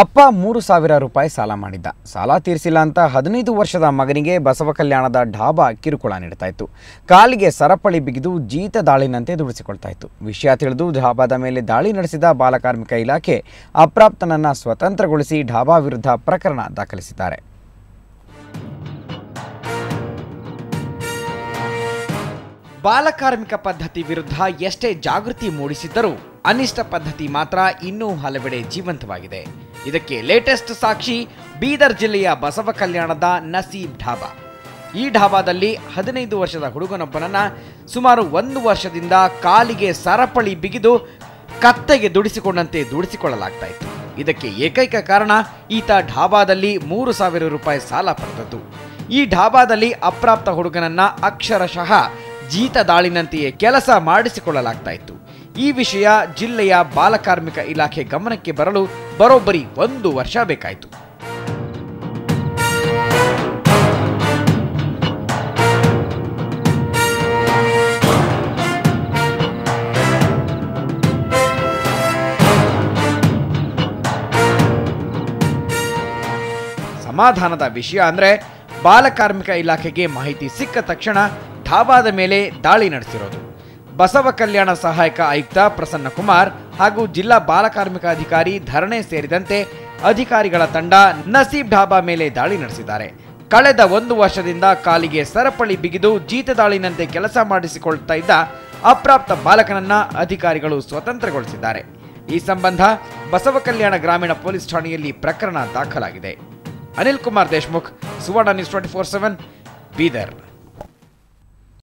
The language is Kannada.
ಅಪ್ಪ ಮೂರು ಸಾವಿರ ರೂಪಾಯಿ ಸಾಲ ಮಾಡಿದ್ದ. ಸಾಲ ತೀರಿಸಿಲ್ಲ ಅಂತ ಹದಿನೈದು ವರ್ಷದ ಮಗನಿಗೆ ಬಸವ ಕಲ್ಯಾಣದ ಢಾಬಾ ಕಿರುಕುಳ ನೀಡ್ತಾ ಇತ್ತು. ಕಾಲಿಗೆ ಸರಪಳಿ ಬಿಗಿದು ಜೀತ ದಾಳಿನಂತೆ ದುಡಿಸಿಕೊಳ್ತಾ ಇತ್ತು. ವಿಷಯ ತಿಳಿದು ಢಾಬಾದ ಮೇಲೆ ದಾಳಿ ನಡೆಸಿದ ಬಾಲಕಾರ್ಮಿಕ ಇಲಾಖೆ ಅಪ್ರಾಪ್ತನನ್ನ ಸ್ವತಂತ್ರಗೊಳಿಸಿ ಢಾಬಾ ವಿರುದ್ಧ ಪ್ರಕರಣ ದಾಖಲಿಸಿದ್ದಾರೆ. ಬಾಲಕಾರ್ಮಿಕ ಪದ್ಧತಿ ವಿರುದ್ಧ ಎಷ್ಟೇ ಜಾಗೃತಿ ಮೂಡಿಸಿದ್ದರೂ ಅನಿಷ್ಟ ಪದ್ಧತಿ ಮಾತ್ರ ಇನ್ನೂ ಹಲವೆಡೆ ಜೀವಂತವಾಗಿದೆ. ಇದಕ್ಕೆ ಲೇಟೆಸ್ಟ್ ಸಾಕ್ಷಿ ಬೀದರ್ ಜಿಲ್ಲೆಯ ಬಸವ ಕಲ್ಯಾಣದ ನಸೀಬ್ ಢಾಬಾ. ಈ ಢಾಬಾದಲ್ಲಿ ಹದಿನೈದು ವರ್ಷದ ಹುಡುಗನೊಬ್ಬನನ್ನ ಸುಮಾರು ಒಂದು ವರ್ಷದಿಂದ ಕಾಲಿಗೆ ಸರಪಳಿ ಬಿಗಿದು ಕತ್ತೆಗೆ ದುಡಿಸಿಕೊಂಡಂತೆ ದುಡಿಸಿಕೊಳ್ಳಲಾಗ್ತಾ ಇತ್ತು. ಇದಕ್ಕೆ ಏಕೈಕ ಕಾರಣ ಈತ ಢಾಬಾದಲ್ಲಿ ಮೂರು ಸಾವಿರ ರೂಪಾಯಿ ಸಾಲ ಪಡೆದದ್ದು. ಈ ಢಾಬಾದಲ್ಲಿ ಅಪ್ರಾಪ್ತ ಹುಡುಗನನ್ನ ಅಕ್ಷರಶಃ ಜೀತ ದಾಳಿನಂತೆಯೇ ಕೆಲಸ ಮಾಡಿಸಿಕೊಳ್ಳಲಾಗ್ತಾ ಇತ್ತು. ಈ ವಿಷಯ ಜಿಲ್ಲೆಯ ಬಾಲಕಾರ್ಮಿಕ ಇಲಾಖೆ ಗಮನಕ್ಕೆ ಬರಲು ಬರೋಬ್ಬರಿ ಒಂದು ವರ್ಷ ಬೇಕಾಯಿತು. ಸಮಾಧಾನದ ವಿಷಯ ಅಂದ್ರೆ ಬಾಲಕಾರ್ಮಿಕ ಇಲಾಖೆಗೆ ಮಾಹಿತಿ ಸಿಕ್ಕ ತಕ್ಷಣ ಧಾಬಾದ ಮೇಲೆ ದಾಳಿ ನಡೆಸಿರೋದು. ಬಸವ ಕಲ್ಯಾಣ ಸಹಾಯಕ ಆಯುಕ್ತ ಪ್ರಸನ್ನ ಕುಮಾರ್ ಹಾಗೂ ಜಿಲ್ಲಾ ಬಾಲಕಾರ್ಮಿಕ ಅಧಿಕಾರಿ ಧರಣೆ ಸೇರಿದಂತೆ ಅಧಿಕಾರಿಗಳ ತಂಡ ನಸೀಬ್ ಢಾಬಾ ಮೇಲೆ ದಾಳಿ ನಡೆಸಿದ್ದಾರೆ. ಕಳೆದ ಒಂದು ವರ್ಷದಿಂದ ಕಾಲಿಗೆ ಸರಪಳಿ ಬಿಗಿದು ಜೀತದಾಳಿನಂತೆ ಕೆಲಸ ಮಾಡಿಸಿಕೊಳ್ತಾ ಇದ್ದ ಅಪ್ರಾಪ್ತ ಬಾಲಕನನ್ನ ಅಧಿಕಾರಿಗಳು ಸ್ವತಂತ್ರಗೊಳಿಸಿದ್ದಾರೆ. ಈ ಸಂಬಂಧ ಬಸವ ಕಲ್ಯಾಣ ಗ್ರಾಮೀಣ ಪೊಲೀಸ್ ಠಾಣೆಯಲ್ಲಿ ಪ್ರಕರಣ ದಾಖಲಾಗಿದೆ. Anil Kumar Deshmukh, Suvarna news twenty four seven, Bidar.